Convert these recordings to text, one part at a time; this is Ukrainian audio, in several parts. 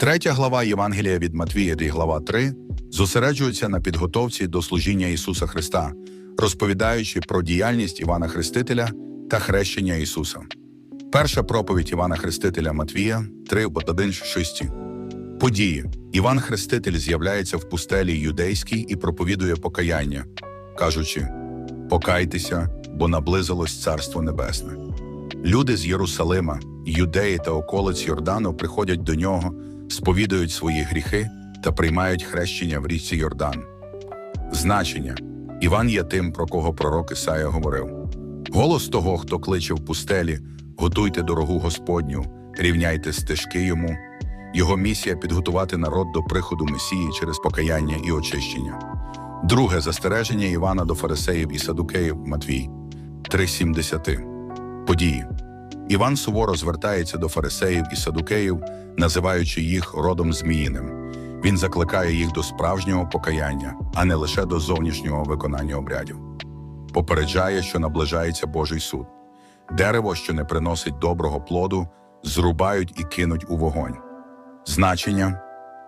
Третя глава Євангелія від Матвія і глава 3 зосереджується на підготовці до служіння Ісуса Христа, розповідаючи про діяльність Івана Хрестителя та хрещення Ісуса. Перша проповідь Івана Хрестителя Матвія 3, 1, 6. Події. Іван Хреститель з'являється в пустелі юдейській і проповідує покаяння, кажучи: Покайтеся, бо наблизилось Царство Небесне. Люди з Єрусалима, Юдеї та околиць Йордану приходять до нього, сповідують свої гріхи та приймають хрещення в річці Йордан. Значення Іван є тим, про кого пророк Ісая говорив: Голос того, хто кличе в пустелі, готуйте дорогу Господню, рівняйте стежки йому. Його місія підготувати народ до приходу Месії через покаяння і очищення. Друге застереження Івана до фарисеїв і садукеїв Матвій 3.70. Події. Іван суворо звертається до фарисеїв і садукеїв, називаючи їх родом зміїним. Він закликає їх до справжнього покаяння, а не лише до зовнішнього виконання обрядів. Попереджає, що наближається Божий суд. Дерево, що не приносить доброго плоду, зрубають і кинуть у вогонь. Значення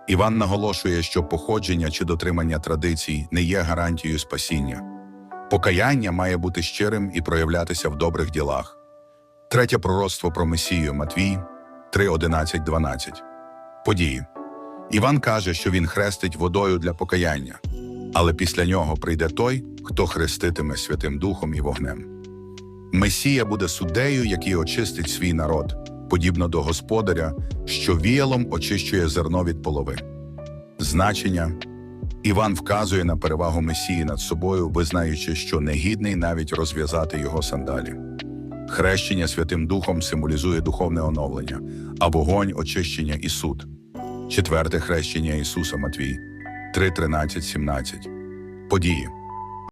Іван наголошує, що походження чи дотримання традицій не є гарантією спасіння. Покаяння має бути щирим і проявлятися в добрих ділах. Третє пророцтво про Месію Матвій 3.11.12. Події. Іван каже, що він хрестить водою для покаяння, але після нього прийде той, хто хреститиме Святим Духом і вогнем. Месія буде суддею, який очистить свій народ, подібно до господаря, що віялом очищує зерно від полови. Значення Іван вказує на перевагу Месії над собою, визнаючи, що негідний навіть розв'язати його сандалі. Хрещення Святим Духом символізує духовне оновлення, а вогонь очищення і суд. Четверте хрещення Ісуса Матвій 3.13.17. Події.